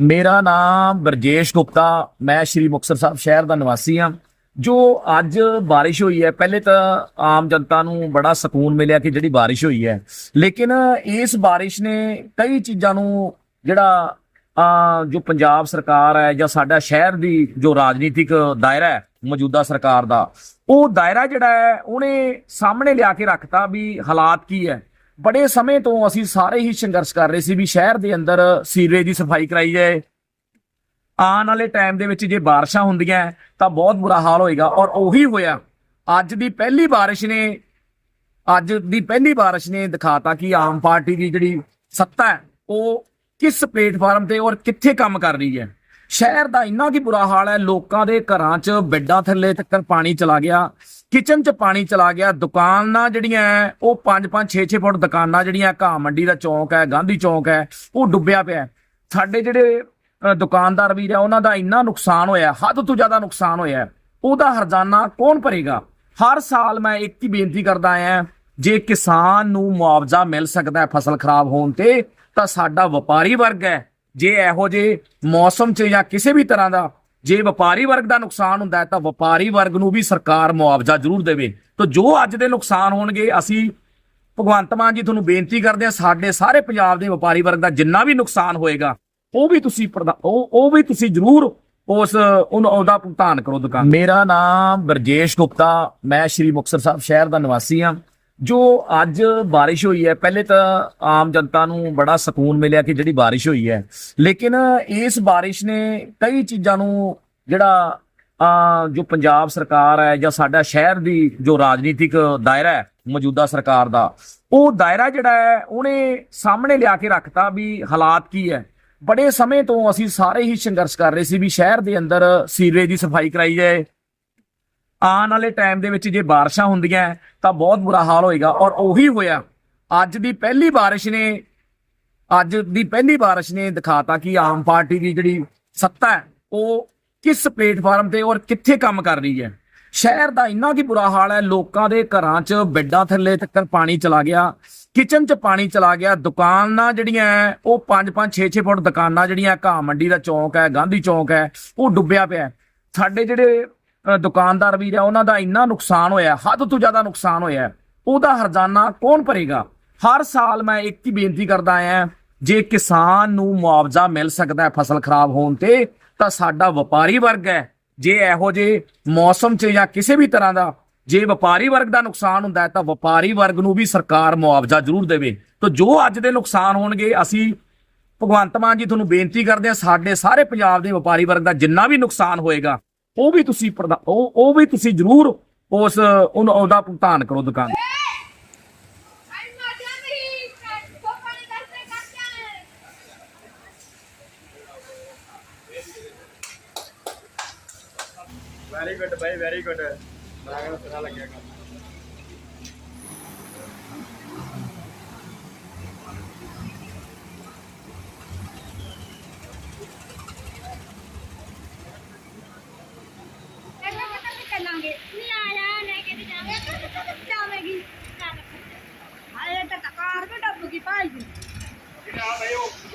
ਮੇਰਾ ਨਾਮ ਬਰਜੇਸ਼ ਗੁਪਤਾ, ਮੈਂ ਸ਼੍ਰੀ ਮੁਕਤਸਰ ਸਾਹਿਬ ਸ਼ਹਿਰ ਦਾ ਨਿਵਾਸੀ ਹਾਂ। ਜੋ ਅੱਜ ਬਾਰਿਸ਼ ਹੋਈ ਹੈ, ਪਹਿਲੇ ਤਾਂ ਆਮ ਜਨਤਾ ਨੂੰ ਬੜਾ ਸਕੂਨ ਮਿਲਿਆ ਕਿ ਜਿਹੜੀ ਬਾਰਿਸ਼ ਹੋਈ ਹੈ। ਲੇਕਿਨ ਇਸ ਬਾਰਿਸ਼ ਨੇ ਕਈ ਚੀਜ਼ਾਂ ਨੂੰ ਜਿਹੜਾ ਜੋ ਪੰਜਾਬ ਸਰਕਾਰ ਹੈ ਜਾਂ ਸਾਡਾ ਸ਼ਹਿਰ ਦੀ ਜੋ ਰਾਜਨੀਤਿਕ ਦਾਇਰਾ ਹੈ, ਮੌਜੂਦਾ ਸਰਕਾਰ ਦਾ, ਉਹ ਦਾਇਰਾ ਜਿਹੜਾ ਹੈ, ਉਹਨੇ ਸਾਹਮਣੇ ਲਿਆ ਕੇ ਰੱਖਤਾ ਵੀ ਹਾਲਾਤ ਕੀ ਹੈ। ਬੜੇ ਸਮੇਂ ਤੋਂ ਅਸੀਂ ਸਾਰੇ ਹੀ ਸੰਘਰਸ਼ ਕਰ ਰਹੇ ਸੀ ਵੀ ਸ਼ਹਿਰ ਦੇ ਅੰਦਰ ਸੀਵਰੇਜ ਦੀ ਸਫ਼ਾਈ ਕਰਾਈ ਜਾਏ। ਆਉਣ ਵਾਲੇ ਟਾਈਮ ਦੇ ਵਿੱਚ ਜੇ ਬਾਰਿਸ਼ਾਂ ਹੁੰਦੀਆਂ, ਤਾਂ ਬਹੁਤ ਬੁਰਾ ਹਾਲ ਹੋਏਗਾ। ਔਰ ਉਹੀ ਹੋਇਆ, ਅੱਜ ਦੀ ਪਹਿਲੀ ਬਾਰਿਸ਼ ਨੇ, ਅੱਜ ਦੀ ਪਹਿਲੀ ਬਾਰਿਸ਼ ਨੇ ਦਿਖਾਤਾ ਕਿ ਆਮ ਪਾਰਟੀ ਦੀ ਜਿਹੜੀ ਸੱਤਾ ਹੈ, ਉਹ ਕਿਸ ਪਲੇਟਫਾਰਮ ਤੇ ਔਰ ਕਿੱਥੇ ਕੰਮ ਕਰ ਰਹੀ ਹੈ। ਸ਼ਹਿਰ ਦਾ ਇੰਨਾ ਕੀ ਬੁਰਾ ਹਾਲ ਹੈ ਲੋਕਾਂ ਦੇ ਘਰਾਂ 'ਚ ਬੈੱਡਾਂ ਥੱਲੇ ਤੱਕ ਪਾਣੀ ਚਲਾ ਗਿਆ ਕਿਚਨ 'ਚ ਪਾਣੀ ਚਲਾ ਗਿਆ ਦੁਕਾਨਾਂ ਜਿਹੜੀਆਂ ਹੈ, ਉਹ 5-5 6-6 ਫੁੱਟ ਦੁਕਾਨਾਂ ਜਿਹੜੀਆਂ ਘਾਹ ਮੰਡੀ ਦਾ ਚੌਂਕ ਹੈ ਗਾਂਧੀ ਚੌਂਕ ਹੈ ਉਹ ਡੁੱਬਿਆ ਪਿਆ। ਸਾਡੇ ਜਿਹੜੇ ਦੁਕਾਨਦਾਰ ਵੀਰ ਆ ਉਹਨਾਂ ਦਾ ਇੰਨਾ ਨੁਕਸਾਨ ਹੋਇਆ ਹੱਦ ਤੋਂ ਜ਼ਿਆਦਾ ਨੁਕਸਾਨ ਹੋਇਆ। ਉਹਦਾ ਹਰਜਾਨਾ ਕੌਣ ਭਰੇਗਾ? ਹਰ ਸਾਲ ਮੈਂ ਇੱਕ ਹੀ ਬੇਨਤੀ ਕਰਦਾ ਆਇਆ ਜੇ ਕਿਸਾਨ ਨੂੰ ਮੁਆਵਜ਼ਾ ਮਿਲ ਸਕਦਾ ਹੈ ਫਸਲ ਖਰਾਬ ਹੋਣ ਤੇ ਤਾਂ ਸਾਡਾ ਵਪਾਰੀ ਵਰਗ ਹੈ ਜੇ ਇਹੋ ਜੇ ਮੌਸਮ 'ਚ ਜਾਂ ਕਿਸੇ ਵੀ ਤਰ੍ਹਾਂ ਦਾ ਜੇ ਵਪਾਰੀ ਵਰਗ ਦਾ ਨੁਕਸਾਨ ਹੁੰਦਾ ਹੈ ਤਾਂ ਵਪਾਰੀ ਵਰਗ ਨੂੰ ਵੀ ਸਰਕਾਰ ਮੁਆਵਜ਼ਾ ਜ਼ਰੂਰ ਦੇਵੇ। ਤਾਂ ਜੋ ਅੱਜ ਦੇ ਨੁਕਸਾਨ ਹੋਣਗੇ, ਅਸੀਂ ਭਗਵੰਤ ਮਾਨ ਜੀ ਤੁਹਾਨੂੰ ਬੇਨਤੀ ਕਰਦੇ ਹਾਂ, ਸਾਡੇ ਸਾਰੇ ਪੰਜਾਬ ਦੇ ਵਪਾਰੀ ਵਰਗ ਦਾ ਜਿੰਨਾ ਵੀ ਨੁਕਸਾਨ ਹੋਏਗਾ, ਉਹ ਵੀ ਤੁਸੀਂ ਪ੍ਰਦਾ- ਉਹ ਉਹ ਵੀ ਤੁਸੀਂ ਜ਼ਰੂਰ ਉਸ ਉਹਦਾ ਭੁਗਤਾਨ ਕਰੋ ਦੁਕਾਨ ਮੇਰਾ ਨਾਮ ਬਰਜੇਸ਼ ਗੁਪਤਾ, ਮੈਂ ਸ਼੍ਰੀ ਮੁਕਤਸਰ ਸਾਹਿਬ ਸ਼ਹਿਰ ਦਾ ਨਿਵਾਸੀ ਹਾਂ। ਜੋ ਅੱਜ ਬਾਰਿਸ਼ ਹੋਈ ਹੈ, ਪਹਿਲੇ ਤਾਂ ਆਮ ਜਨਤਾ ਨੂੰ ਬੜਾ ਸਕੂਨ ਮਿਲਿਆ ਕਿ ਜਿਹੜੀ ਬਾਰਿਸ਼ ਹੋਈ ਹੈ। ਲੇਕਿਨ ਇਸ ਬਾਰਿਸ਼ ਨੇ ਕਈ ਚੀਜ਼ਾਂ ਨੂੰ ਜਿਹੜਾ ਜੋ ਪੰਜਾਬ ਸਰਕਾਰ ਹੈ ਜਾਂ ਸਾਡਾ ਸ਼ਹਿਰ ਦੀ ਜੋ ਰਾਜਨੀਤਿਕ ਦਾਇਰਾ ਹੈ, ਮੌਜੂਦਾ ਸਰਕਾਰ ਦਾ, ਉਹ ਦਾਇਰਾ ਜਿਹੜਾ ਹੈ, ਉਹਨੇ ਸਾਹਮਣੇ ਲਿਆ ਕੇ ਰੱਖਤਾ ਵੀ ਹਾਲਾਤ ਕੀ ਹੈ। ਬੜੇ ਸਮੇਂ ਤੋਂ ਅਸੀਂ ਸਾਰੇ ਹੀ ਸੰਘਰਸ਼ ਕਰ ਰਹੇ ਸੀ ਵੀ ਸ਼ਹਿਰ ਦੇ ਅੰਦਰ ਸੀਵਰੇਜ ਦੀ ਸਫ਼ਾਈ ਕਰਾਈ ਜਾਏ ਆਉਣ ਵਾਲੇ ਟਾਈਮ ਦੇ ਵਿੱਚ ਜੇ ਬਾਰਿਸ਼ਾਂ ਹੁੰਦੀਆਂ ਤਾਂ ਬਹੁਤ ਬੁਰਾ ਹਾਲ ਹੋਏਗਾ। ਔਰ ਉਹੀ ਹੋਇਆ ਅੱਜ ਦੀ ਪਹਿਲੀ ਬਾਰਿਸ਼ ਨੇ ਅੱਜ ਦੀ ਪਹਿਲੀ ਬਾਰਿਸ਼ ਨੇ ਦਿਖਾਤਾ ਕਿ ਆਮ ਪਾਰਟੀ ਦੀ ਜਿਹੜੀ ਸੱਤਾ ਹੈ ਉਹ ਕਿਸ ਪਲੇਟਫਾਰਮ ਤੇ ਔਰ ਕਿੱਥੇ ਕੰਮ ਕਰ ਰਹੀ ਹੈ। ਸ਼ਹਿਰ ਦਾ ਇੰਨਾ ਕੀ ਬੁਰਾ ਹਾਲ ਹੈ ਲੋਕਾਂ ਦੇ ਘਰਾਂ 'ਚ ਬੈੱਡਾਂ ਥੱਲੇ ਤੱਕ ਪਾਣੀ ਚਲਾ ਗਿਆ ਕਿਚਨ 'ਚ ਪਾਣੀ ਚਲਾ ਗਿਆ ਦੁਕਾਨਾਂ ਜਿਹੜੀਆਂ ਹੈ, ਉਹ 5-5 6-6 ਫੁੱਟ ਦੁਕਾਨਾਂ ਜਿਹੜੀਆਂ ਘਾਹ ਮੰਡੀ ਦਾ ਚੌਂਕ ਹੈ ਗਾਂਧੀ ਚੌਂਕ ਹੈ ਉਹ ਡੁੱਬਿਆ ਪਿਆ ਸਾਡੇ ਜਿਹੜੇ ਦੁਕਾਨਦਾਰ ਵੀਰ ਆ, ਉਹਨਾਂ ਦਾ ਇੰਨਾ ਨੁਕਸਾਨ ਹੋਇਆ, ਹੱਦ ਤੋਂ ਜ਼ਿਆਦਾ ਨੁਕਸਾਨ ਹੋਇਆ ਉਹਦਾ ਹਰਜਾਨਾ ਕੌਣ ਭਰੇਗਾ? ਹਰ ਸਾਲ ਮੈਂ ਇੱਕ ਹੀ ਬੇਨਤੀ ਕਰਦਾ ਆਇਆ ਜੇ ਕਿਸਾਨ ਨੂੰ ਮੁਆਵਜ਼ਾ ਮਿਲ ਸਕਦਾ ਹੈ ਫਸਲ ਖਰਾਬ ਹੋਣ ਤੇ, ਤਾਂ ਸਾਡਾ ਵਪਾਰੀ ਵਰਗ ਹੈ। ਜੇ ਇਹੋ ਜੇ ਮੌਸਮ 'ਚ ਜਾਂ ਕਿਸੇ ਵੀ ਤਰ੍ਹਾਂ ਦਾ, ਜੇ ਵਪਾਰੀ ਵਰਗ ਦਾ ਨੁਕਸਾਨ ਹੁੰਦਾ ਹੈ, ਤਾਂ ਵਪਾਰੀ ਵਰਗ ਨੂੰ ਵੀ ਸਰਕਾਰ ਮੁਆਵਜ਼ਾ ਜ਼ਰੂਰ ਦੇਵੇ। ਤਾਂ ਜੋ ਅੱਜ ਦੇ ਨੁਕਸਾਨ ਹੋਣਗੇ, ਅਸੀਂ ਭਗਵੰਤ ਮਾਨ ਜੀ, ਤੁਹਾਨੂੰ ਬੇਨਤੀ ਕਰਦੇ ਹਾਂ, ਸਾਡੇ ਸਾਰੇ ਪੰਜਾਬ ਦੇ ਵਪਾਰੀ ਵਰਗ ਦਾ ਜਿੰਨਾ ਵੀ ਨੁਕਸਾਨ ਹੋਏਗਾ ਉਹ ਵੀ ਤੁਸੀਂ ਉਹ ਉਹ ਵੀ ਤੁਸੀਂ ਜ਼ਰੂਰ ਉਸ ਉਹਨਾਂ ਦਾ ਭੁਗਤਾਨ ਕਰੋ ਦੁਕਾਨ ਵੈਰੀ ਗੁੱਡ ਬਾਈ ਵੈਰੀ ਗੁੱਡ ਮੈਂ ਕਹਿੰਦਾ ਪਤਾ ਲੱਗਿਆ ਕੰਮ। kaya kayo.